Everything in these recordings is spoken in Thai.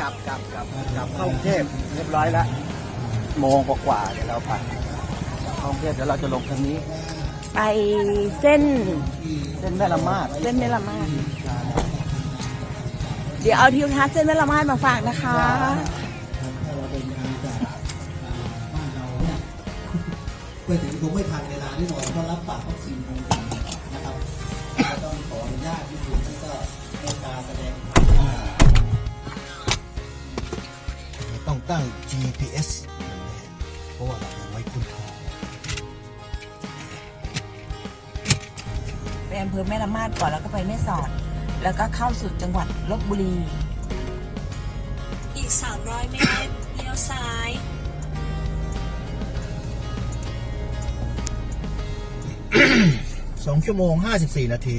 กลับกลับกลับกลับเข้ากรุงเทพเรียบร้อยแล้วโมงกว่าๆเดี๋ยวเราไปเข้ากรุงเทพเดี๋ยวเราจะลงทางนี้ ไปเส้นเส้นแม่ละมาดเส้นแม่ละมาดเดี๋ยวเอาทิวทัศน์เส้นแม่ละมาดมาฝากนะคะเราเดินทางจากบ้านเราเนี่ยไปถึงคงไม่ทันเวลาแน่นอนเพราะรับปากวัคซีน ต้องตั้ง GPS เพราะว่าเรายังไม่คุ้นเคยไปอำเภอแม่ละมาดก่อนแล้วก็ไปแม่สอด แล้วก็เข้าสู่จังหวัดลบบุรี อีก 300 เมตรเลี้ยวซ้าย สองชั่วโมงห้าสิบสี่นาที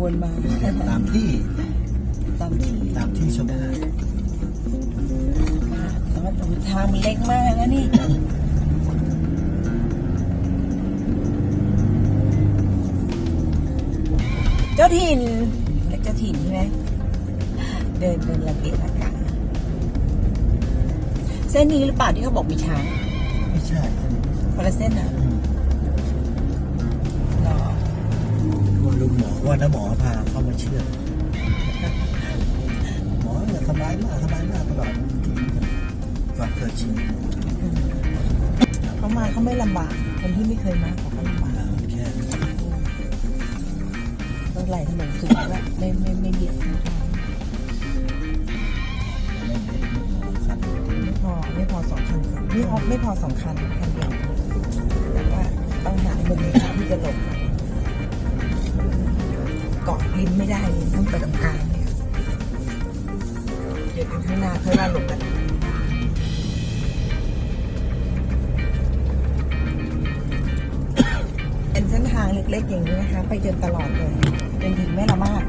วนมา ตามที่ตามที่ตามที่ชาวบ้านแต่ว่าทางมันเล็กมากนะนี่เจ้าถิ่นเรียกเจ้าถิ่นใช่ไหมเดินเดินระเกะระกะเส้นนี้หรือเปล่าที่เขาบอกมีช้างไม่ใช่คนละเส้นอะ ว่าน้าหมอพาเข้ามาเชื่อหมอเนี่ยทำร้ายมากทำร้ายมากตลอดก่อนเกิดชินเขามาเขาไม่ลำบากคนที่ไม่เคยมาเขาก็ลำบากแค่รถไหลถนนสูงแล้วไม่ไม่ไม่เบียดไม่พอไม่พอสองคันไม่พอไม่พอสองคันคันเดียวแต่ว่าต้องหามุมที่จะหลบ เกาะริมไม่ได้ต้องไปตรงกลางเลยเดี๋ยวข้างหน้าค่อยว่าหลบกันเป็นเส้นทางเล็กๆอย่างนี้นะคะ ไปจนตลอดเลยจนถึงแม่ละมาด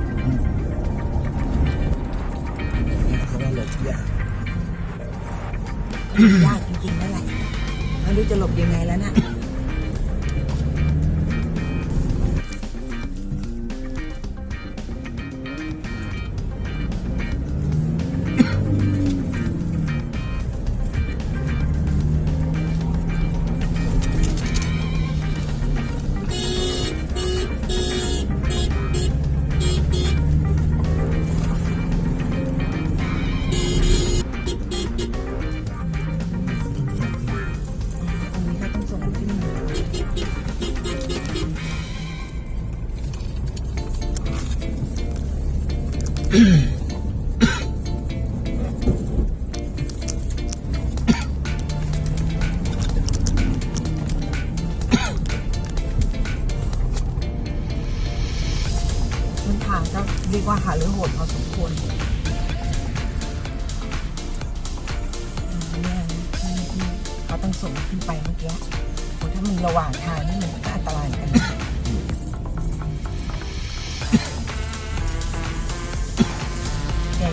เขาว่าหลบยากยากจริงๆนั่นแหละไม่รู้จะหลบยังไงแล้วนะ่ะ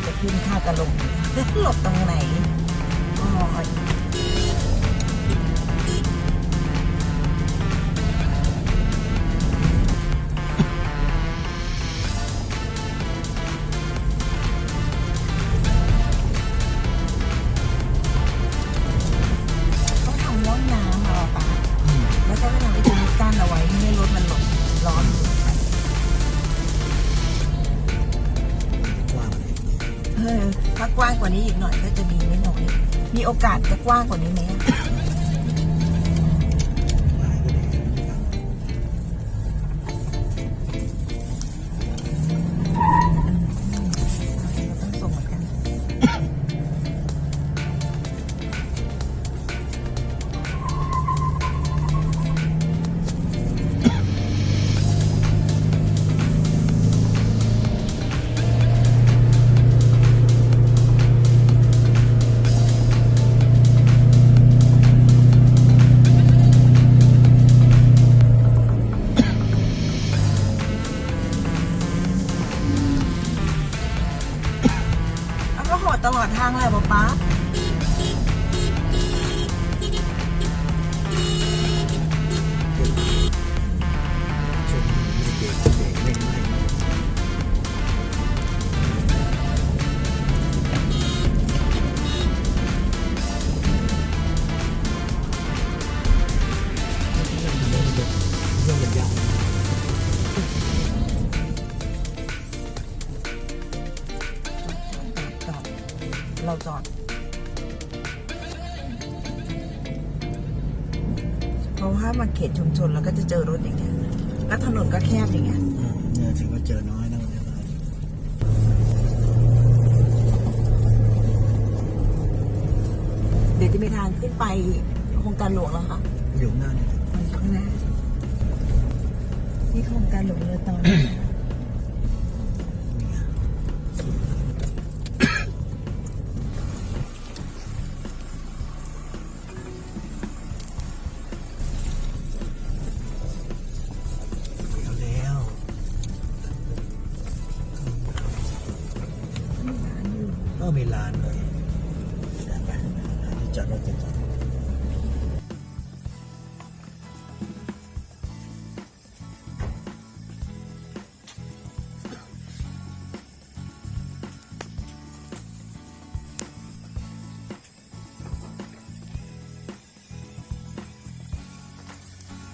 จะขึ้นท่าจะลงหลบตรงไหนอ๋อ กาสจะกว้างกว่านี้ไหม มาเขตชุมชนแล้วก็จะเจอรถอย่างเงี้ยแล้วถนนก็แคบอย่างเงี้ยอืมเนี่ยถือว่าเจอน้อยนะวันนี้เดี๋ยวจะมีทางขึ้นไปโครงการหลวงแล้วค่ะอยู่หน้าเนี่ยมันอยู่ข้างหน้านี่โครงการหลวงเรือตอน มีร้านเลยใช่ไหมจอดรถจะจอด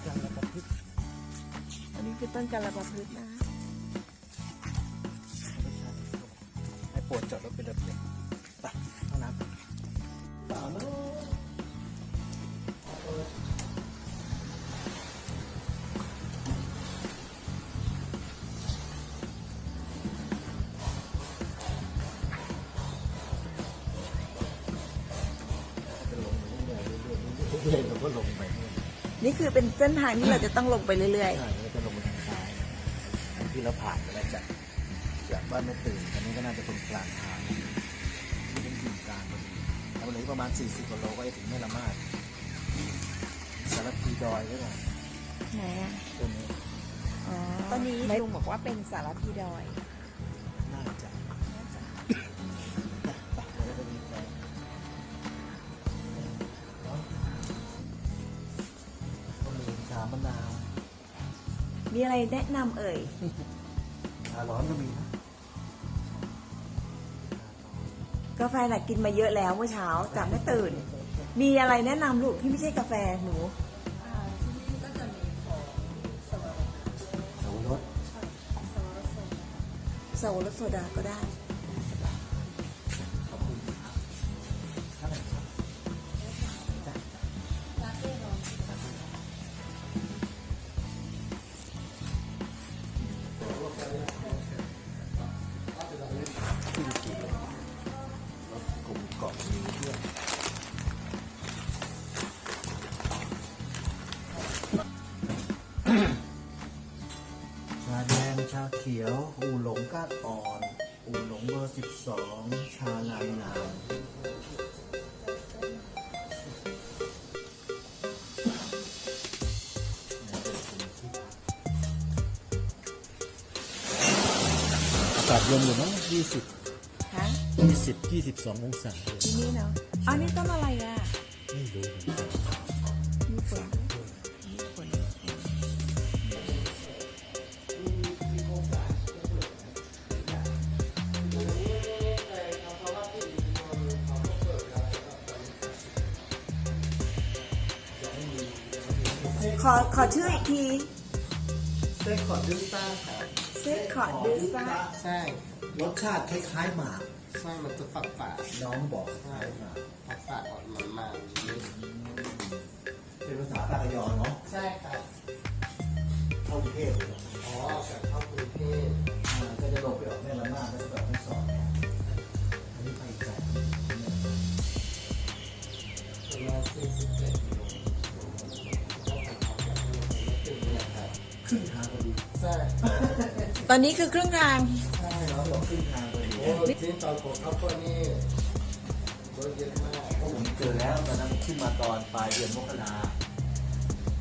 จังหวัดพฤติอันนี้คือต้นกาลปะพฤก เรื่อยๆเราก็ลงไปนี่คือเป็นเส้นทางที่เราจะต้องลงไปเรื่อยๆ ใช่เราจะลงไปทางซ้ายที่เราผ่านไปแล้วจากจากบ้านไม่ตื่นอันนี้ก็น่าจะเป็นกลางทางนี่เป็นอยู่กลางพอดีแล้วเหลือประมาณ 40กว่าโลก็จะถึงแม่ละมาดสารพีดอยก็ได้ๆไหนอะตัวนี้ อ๋อตอนนี้ลุงบอกว่าเป็นสารพีดอย อะไรแนะนำเอ่ย ชาร้อนก็มีนะกาแฟน่ะกินมาเยอะแล้วเมื่อเช้าจากไม่ตื่น มีอะไรแนะนำลูกที่ไม่ใช่กาแฟหนูสาวรสโซลและโซดาก็ได้ อากาศเย็นอยู่นะยี่สิบฮะยี่สิบยี่สิบสององศาเลยที่นี่เนาะอันนี้ต้นอะไรอะไม่รู้เหมือนกันมีฝนมีฝนขอขอชื่ออีกที เส้นขอดดื้อซ่าครับเซคคอร์ดดูซ่าใช่รสชาติคล้ายๆหมากใช่มันจะฝักฝาดน้องบอกใช่ค่ะฝักฝาดอ่อนมันมากเป็นภาษาปากยอเนาะใช่ค่ะเข้ากรุงเทพเลย ตอนนี้คือครึ่งทาง ใช่เราบอกครึ่งทางไปดีโอ้ที่ตอนผมเข้าคนนี่รถเยอะมากเพราะผมเจอแล้วตอนนั้นขึ้นมาตอนปลายเดือนมกรา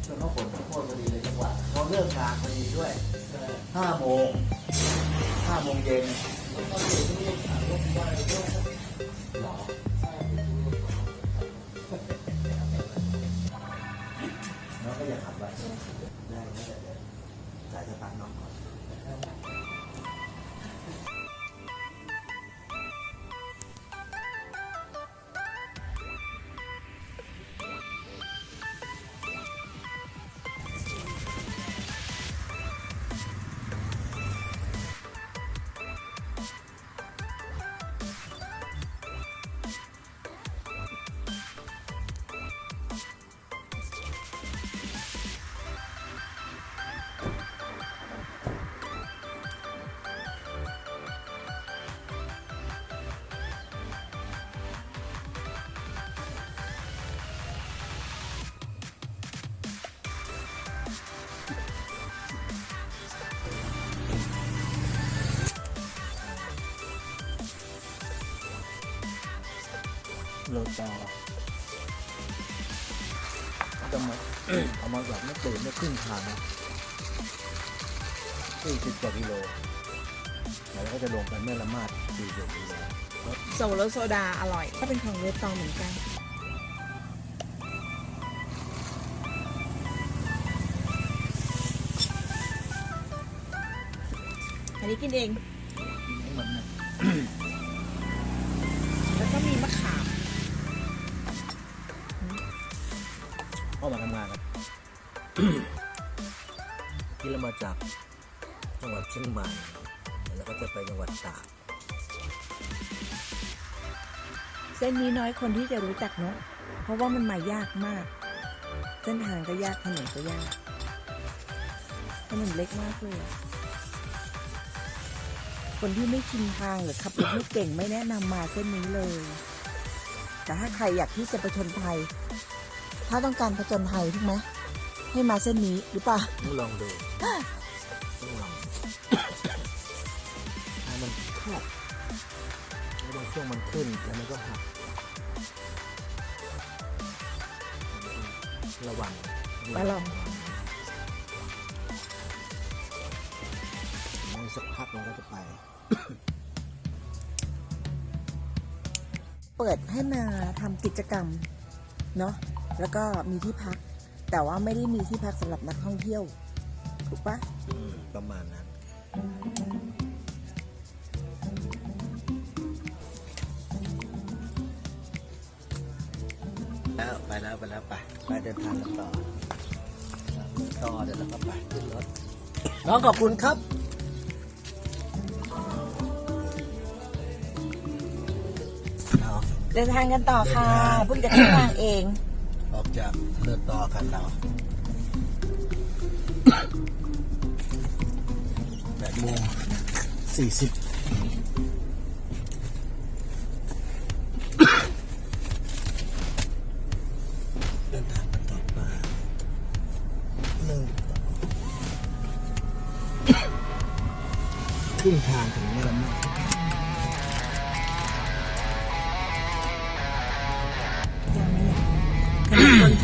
ช่วงเขาฝนเข้าโคตรพอดีเลยจังหวะเขาเลิกงานพอดีด้วยใช่ห้าโมงห้าโมงเย็นแล้อนอยู่ที่นี่ายรถไฟ โลตอจะมาเอามาแบบไม่ตื่นไม่ครึ่งทางสี่สิบกว่ากิโลแล้วก็จะลงไปแม่ละมาดสี่สิบกิโลโซโลโซดาอร่อย ก็เป็นของเวตองเหมือนกันอันนี้กินเอง เชียงใหม่ แล้วก็จะไปจังหวัดตากเส้นนี้น้อยคนที่จะรู้จักเนาะเพราะว่ามันมายากมาก เส้นทางก็ยากถนนก็ยากถนนเล็กมากเลย คนที่ไม่ชินทางหรือขับรถไม่เก่งไม่แนะนำมาเส้นนี้เลย แต่ถ้าใครอยากที่จะประชนภัย ถ้าต้องการผจญภัยถูกไหมให้มาเส้นนี้หรือเปล่า ลองดู ช่วงมันขึ้นแล้วมันก็หักระวังไปลองมองสักพักมันก็จะไป เปิดให้มาทำกิจกรรม เนาะแล้วก็มีที่พัก แต่ว่าไม่ได้มีที่พักสำหรับนักท่องเที่ยว ถูกปะอืมประมาณนั้น แล้วไปแล้วไปแล้วไปไปเดินทางกันต่อต่อเดี๋ยวเราก็ไปขึ้นรถน้องขอบคุณครับเอาเดินทางกันต่อค่ะเพิ่งจะขึ้นทางเอง ออกจากเดินต่อกันเราแปดโมงสี่สิบ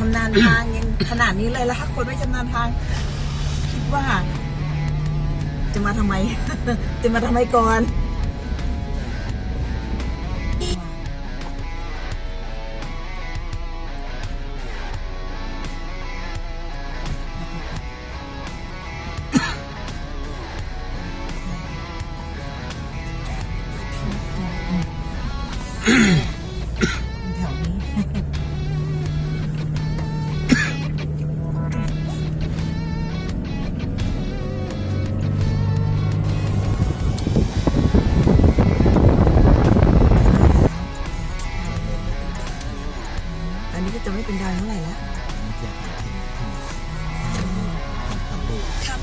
านชำนาญทางยังขนาดนี้เลยแล้วถ้าคนไม่ชำนาญทาง คิดว่า จะมาทำไม จะมาทำไมก่อน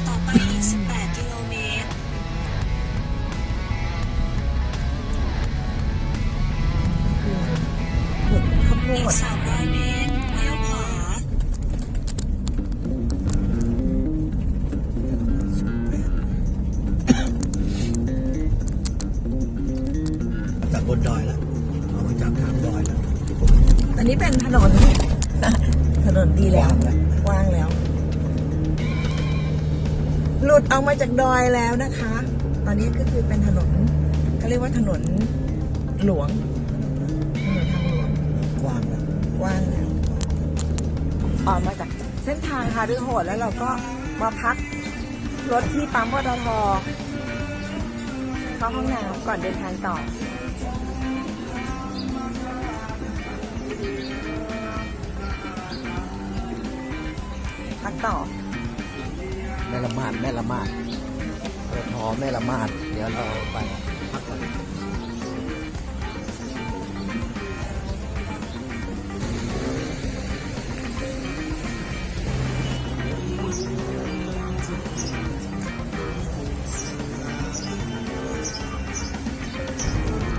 ต่อไป ดอยแล้วนะคะ ตอนนี้ก็คือเป็นถนนเขาเรียกว่าถนนหลวง ถนนทางหลวงกว้างแล้วกว้างแล้วออกมาจากเส้นทางฮารือโหดแล้วเราก็มาพักรถที่ปั๊มปตทเข้าห้องน้ำก่อนเดินทางต่อพักต่อแม่ละมาดแม่ละมาด ปตทแม่ละมาด เดี๋ยวเราไปพักก่อน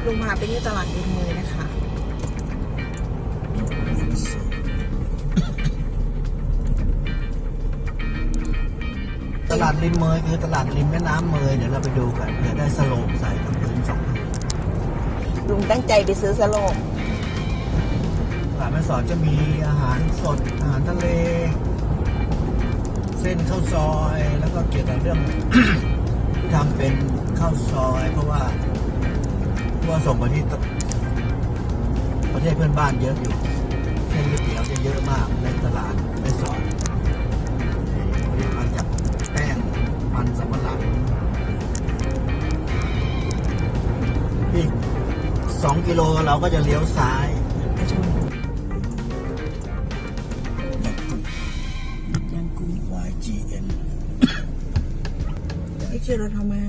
ลุงพาไปที่ตลาดนี้ ริมเมยคือตลาดริมแม่น้ำเมยเดี๋ยวเราไปดูกันเดี๋ยวได้สโลงใส่กับพื้นสองพื้นลุงตั้งใจไปซื้อสโลงตลาดแม่สอดจะมีอาหารสดอาหารทะเล เส้นข้าวซอย แล้วก็เกี่ยวกับเรื่อง ที่ทำเป็นข้าวซอย เพราะว่าเพราะว่าส่งไปที่ตประเทศเพื่อนบ้านเยอะอยู่เส้นก๋วยเตี๋ยวจะเยอะมากในตลาดแม่สอด มันสำปะหลังอีกสองกิโลเราก็จะเลี้ยวซ้ายยังกุ้ง YGN นี่คือรถพม่า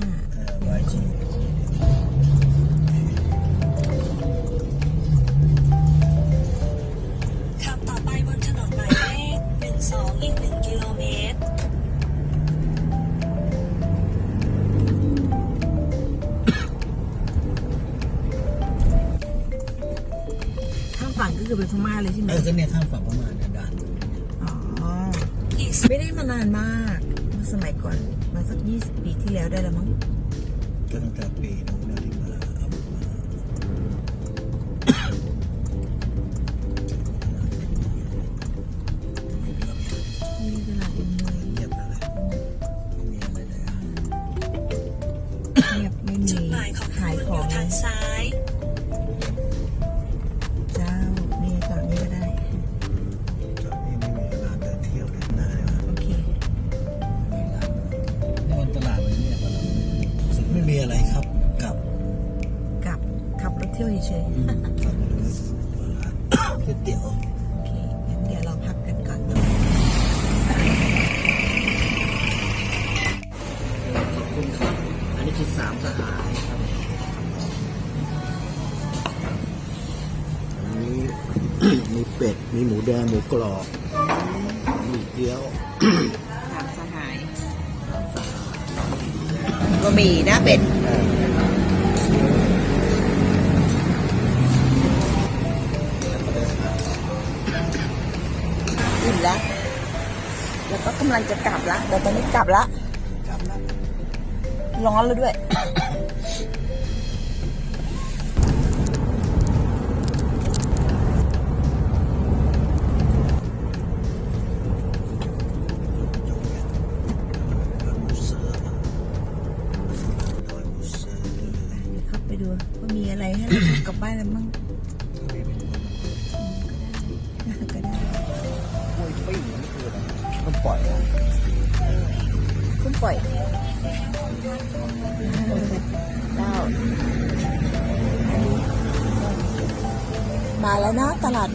เป็นพม่าเลยใช่ไหมเออก็เนี่ยข้ามฝั่งประมาณเนี่ยด่านอ๋ออีกไม่ได้มานานมากเมื่อสมัยก่อน มาสัก20ปีที่แล้วได้แล้วมั้งก็ตั้งแต่ปีนู้นนะ เที่ยวเฉยอืมกลับมาดูร้านก๋วยเตี๋ยวๆโอเคงั้นเดี๋ยวเราพักกันก่อนขอบคุณครับ อันนี้คือสามสหายครับอันนี้ มีเป็ด มีหมูแดง หมูกรอบ มีเกี๊ยวถามสหายบะหมี่หน้าเป็ด แต่ตอนนี้กลับละ กลับแล้วร้อนแล้วด้วย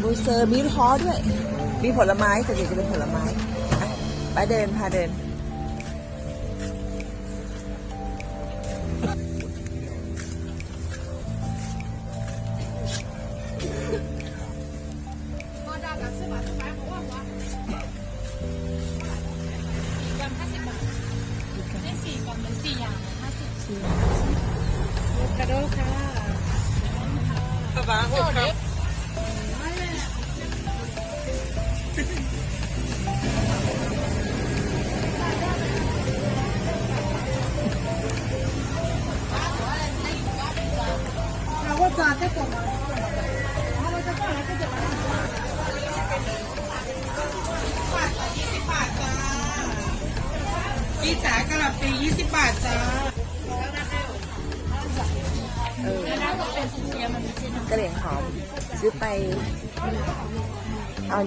นะตลาดบูเซอร์มีท้อด้วย มีผลไม้ส่วนใหญ่จะเป็นผลไม้ ไปเดินพาเดิน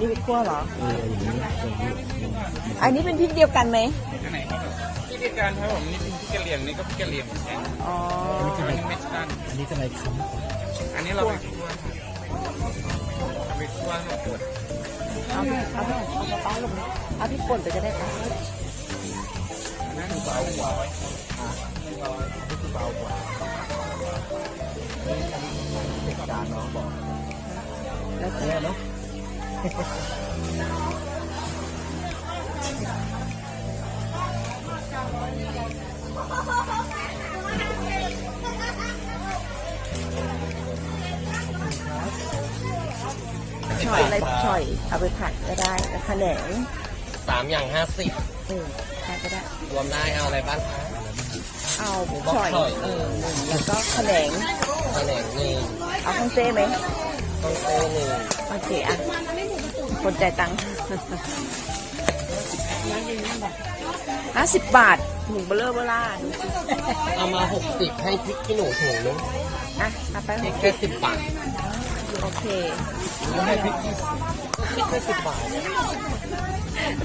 นนี้ไปคั่วเหรออันนี้เป็นพริกเดียวกันไหมอันไหนครับพี่เดียวกันครับผมนี่เป็นพี่กะเหรี่ยงนี่ก็พี่กะเหรี่ยงเหมือนกันอ๋อ อันนี้ไม่ใช่อันนี้ทำไมค้ำอันนี้เราไปคั่วครับเอาไปคั่วให้หมดเอาพี่เอาพี่เอากระเป๋าลงเอาพี่ป่นไปจะได้ปะอันนั้นเบากว่าเบากว่าจานน้องบอกแล้วแต่เนี่ยเนาะ ช่อยอะไรช่อย เอาไปผัดก็ได้แล้วขะแหนงสามอย่างห้าสิบเออใช่ก็ได้ รวมได้เอาอะไรบ้างคะเอาหมูบอกช่อยช่อยเออแล้วก็ขะแหนงแผนงหนึ่งเอาข้างเจ้ไหมต้องเต้หนึ่งโอเคอะ คนจ่ายตังค์ห้าสิบบาทถุงเบลเลอร์เบล่าดูสิเอามาหกสิบให้พริกขี้หนูถุงนึงอะเอาไปพริกแค่สิบบาทโอเคให้พริกยี่สิบพริกแค่สิบบาท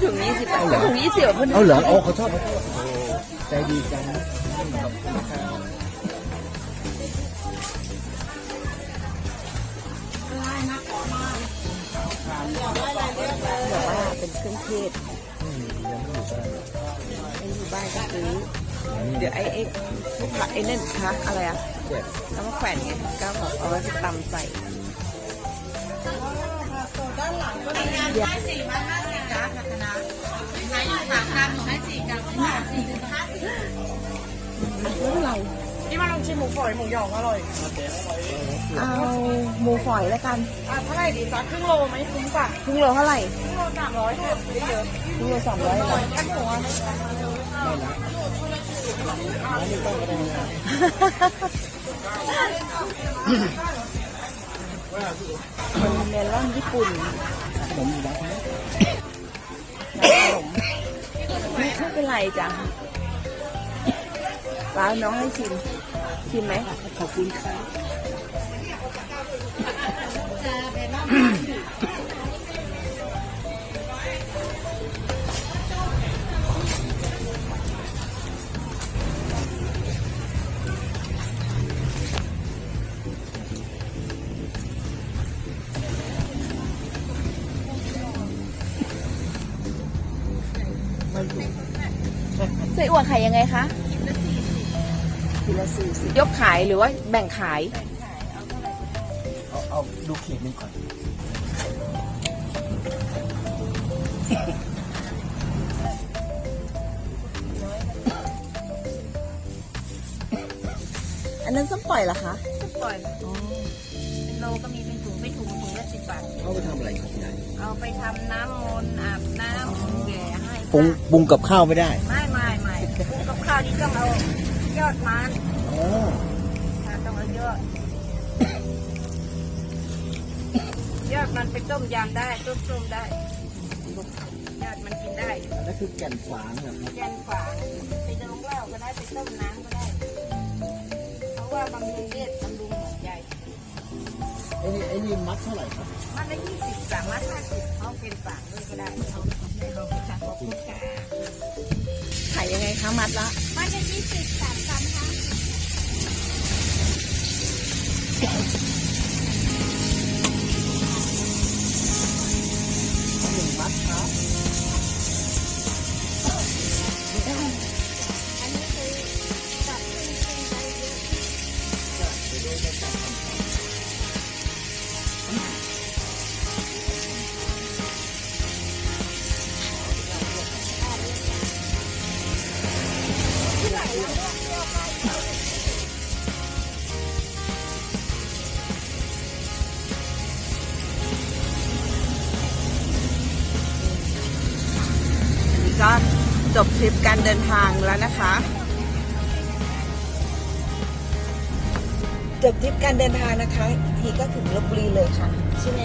ถุงยี่สิบบาทถุงยี่สิบเพื่อนเอาเหรอโอ้เขาชอบเขาชอบใจดีจัง บอกว่าเป็นเครื่องเทศไอ้อยู่บ้านก็ซื้อเดี๋ยวไอ้ไอ้พวกไอ้นั่นคะอะไรอะแล้วมาแขวนไงก็แบบเอาไว้ไปตำใส่เดี๋ยวสี่มาห้าสิบจ้าค่ะคณะไหนอยู่สามกรัมหนูให้สี่กรัมห้าสิบห้าสิบไม่เป็นไร นี่มาลองชิมหมูฝอยหมูหยองอร่อยเอาหมูฝอยแล้วกันอะเท่าไหร่ดีจ้าครึ่งโลไหมคุ้มป่ะครึ่งโลเท่าไหร่ครึ่งโลสามร้อยค่ะเยอะครึ่งโลสามร้อยเหรอๆแค่หัวเป็นเมลอนญี่ปุ่นขนมอยู่บ้านขนมไม่ไม่เป็นไรจ้ะร้านน้องให้ชิม ชิมไหมขอบคุณครับไส้อั่วขายยังไงคะ สี่สิบยกขายหรือว่าแบ่งขาย เอาเอาดูขีดหนึงก่อน อันนั้นส้มปล่อยเหรอคะ ปล่อยเป็นโลก็มีเป็นถุงไม่ถุงถุงละสิบบาทเอาไปทำอะไรครับยายเอาไปทำน้ำมนต์อาบน้ำแย่ให้ปรุงปรุงกับข้าวไม่ได้ ไม่ไม่ไม่ปรุงกับข้าวนี่ต้องเอายอดมัน อ๋อค่ะต้องเอายอดยอดมันไปต้มยำได้ต้มต้มได้ยอดมันกินได้นั่นคือแก่นฝางเหรอครับแกนฝางไปดองเหล้าก็ได้ไปต้มน้ำก็ได้ เพราะว่าบำรุงเลือดบำรุงหัวใจไอ้นี่ไอ้นี่มัดเท่าไหร่ครับมันละยี่สิบสามมัดห้าสิบเอาเป็นฝางด้วยก็ได้เอาไปลองไปทานขอบคุณค่ะขายยังไงคะมัดละ มันจะยี่สิบสาม กรัมค่ะ ทริปการเดินทางแล้วนะคะ จบทริปการเดินทางนะคะ ทีก็ถึงลบบุรีเลยค่ะ ใช่ไหม